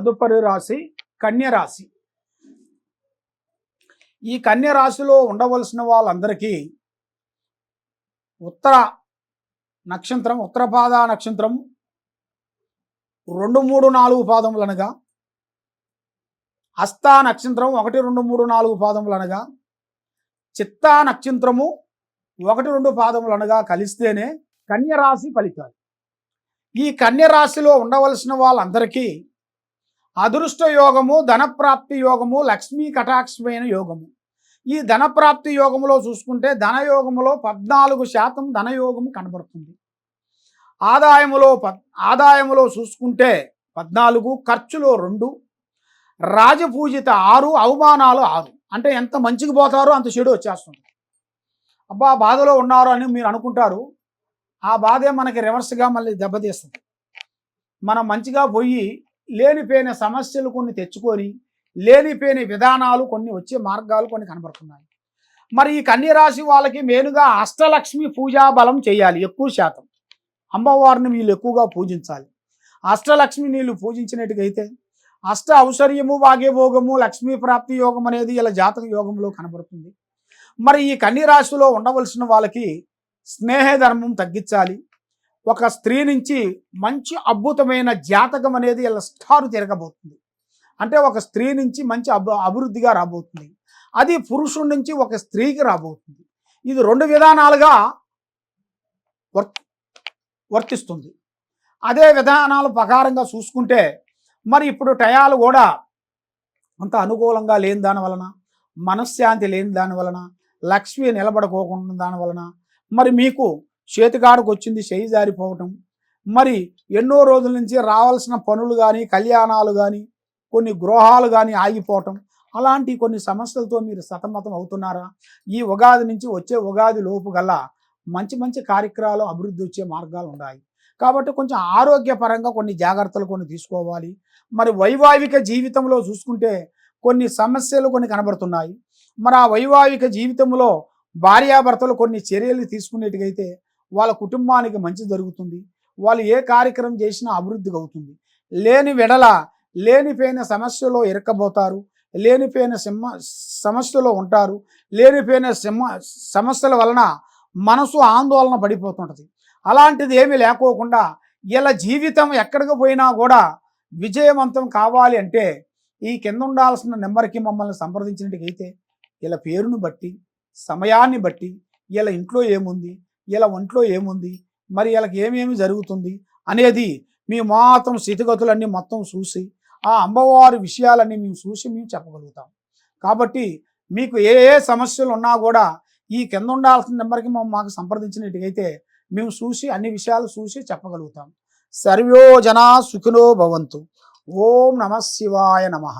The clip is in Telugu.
తదుపరి రాశి కన్యరాశి ఈ కన్యరాశిలో ఉండవలసిన వాళ్ళందరికీ ఉత్తర నక్షత్రం ఉత్తరపాద నక్షత్రం రెండు మూడు నాలుగు పాదములనగా హస్తా నక్షత్రం ఒకటి రెండు మూడు నాలుగు పాదములనగా చిత్తా నక్షత్రము ఒకటి రెండు పాదములనగా కలిస్తేనే కన్యరాశి ఫలితాలు. ఈ కన్యరాశిలో ఉండవలసిన వాళ్ళందరికీ అదృష్ట యోగము ధనప్రాప్తి యోగము లక్ష్మీ కటాక్షమైన యోగము. ఈ ధనప్రాప్తి యోగములో చూసుకుంటే ధనయోగములో పద్నాలుగు శాతం ధనయోగము కనబడుతుంది. ఆదాయములో ప ఆదాయములో చూసుకుంటే పద్నాలుగు ఖర్చులో రెండు రాజపూజిత ఆరు అవమానాలు ఆరు. అంటే ఎంత మంచికి పోతారో అంత చెడు వచ్చేస్తుంది. అబ్బా బాధలో ఉన్నారు అని మీరు అనుకుంటారు. ఆ బాధే మనకి రివర్స్గా మళ్ళీ దెబ్బతీస్తుంది. మనం మంచిగా పోయి లేనిపోయిన సమస్యలు కొన్ని తెచ్చుకొని లేనిపోయిన విధానాలు కొన్ని వచ్చే మార్గాలు కొన్ని కనబడుతున్నాయి. మరి ఈ కన్యరాశి వాళ్ళకి మెయిన్గా అష్టలక్ష్మి పూజా బలం చేయాలి ఎక్కువ శాతం. అమ్మవారిని వీళ్ళు ఎక్కువగా పూజించాలి. అష్టలక్ష్మి నీళ్ళు పూజించినట్టుగైతే అష్ట ఔశ్వర్యము భాగ్యభోగము లక్ష్మీ ప్రాప్తి యోగం అనేది ఇలా జాతక యోగంలో కనబడుతుంది. మరి ఈ కన్య రాశిలో ఉండవలసిన వాళ్ళకి స్నేహ ధర్మం తగ్గించాలి. ఒక స్త్రీ నుంచి మంచి అద్భుతమైన జాతకం అనేది ఇలా స్టార్ తిరగబోతుంది. అంటే ఒక స్త్రీ నుంచి మంచి అభి అభివృద్ధిగా రాబోతుంది. అది పురుషుడి నుంచి ఒక స్త్రీకి రాబోతుంది. ఇది రెండు విధానాలుగా వర్ వర్తిస్తుంది. అదే విధానాల ప్రకారంగా చూసుకుంటే మరి ఇప్పుడు టయాలు కూడా అంత అనుకూలంగా లేని దాని వలన మనశ్శాంతి లేని దాని వలన లక్ష్మి నిలబడుకోకుండా దాని వలన మరి మీకు చేతికాడకు వచ్చింది చేయి జారిపోవటం. మరి ఎన్నో రోజుల నుంచి రావాల్సిన పనులు కానీ కళ్యాణాలు కానీ కొన్ని గృహాలు కానీ ఆగిపోవటం. అలాంటి కొన్ని సమస్యలతో మీరు సతమతం అవుతున్నారా? ఈ ఉగాది నుంచి వచ్చే ఉగాది లోపు గల్లా మంచి మంచి కార్యక్రమాలు అభివృద్ధి వచ్చే మార్గాలు ఉన్నాయి. కాబట్టి కొంచెం ఆరోగ్యపరంగా కొన్ని జాగ్రత్తలు కొన్ని తీసుకోవాలి. మరి వైవాహిక జీవితంలో చూసుకుంటే కొన్ని సమస్యలు కొన్ని కనబడుతున్నాయి. మరి ఆ వైవాహిక జీవితంలో భార్యాభర్తలు కొన్ని చర్యలు తీసుకునేట్టుగైతే వాళ్ళ కుటుంబానికి మంచి జరుగుతుంది. వాళ్ళు ఏ కార్యక్రమం చేసినా అభివృద్ధి అవుతుంది. లేని వెడల లేనిపోయిన సమస్యలో ఇరక్కబోతారు లేనిపోయిన సింహ సమస్యలో ఉంటారు. లేనిపోయిన సింహ సమస్యల వలన మనసు ఆందోళన పడిపోతుంటుంది. అలాంటిది ఏమీ లేకోకుండా ఇలా జీవితం ఎక్కడికి పోయినా కూడా విజయవంతం కావాలి అంటే ఈ కింద ఉండాల్సిన నెంబర్కి మమ్మల్ని సంప్రదించినట్టుకైతే ఇలా పేరును బట్టి సమయాన్ని బట్టి ఇలా ఇంట్లో ఏముంది ఇలా ఒంట్లో ఏముంది? మరి వీళ్ళకి ఏమేమి జరుగుతుంది? అనేది మేము మాత్రం స్థితిగతులన్నీ మొత్తం చూసి ఆ అమ్మవారి విషయాలన్నీ మేము చూసి మేము చెప్పగలుగుతాం. కాబట్టి మీకు ఏ ఏ సమస్యలు ఉన్నా కూడా ఈ కింద ఉండాల్సిన నెంబర్కి మేము మాకు సంప్రదించినట్టుగైతే మేము చూసి అన్ని విషయాలు చూసి చెప్పగలుగుతాం. సర్వో జనా సుఖినో భవంతు. ఓం నమ శివాయ నమః.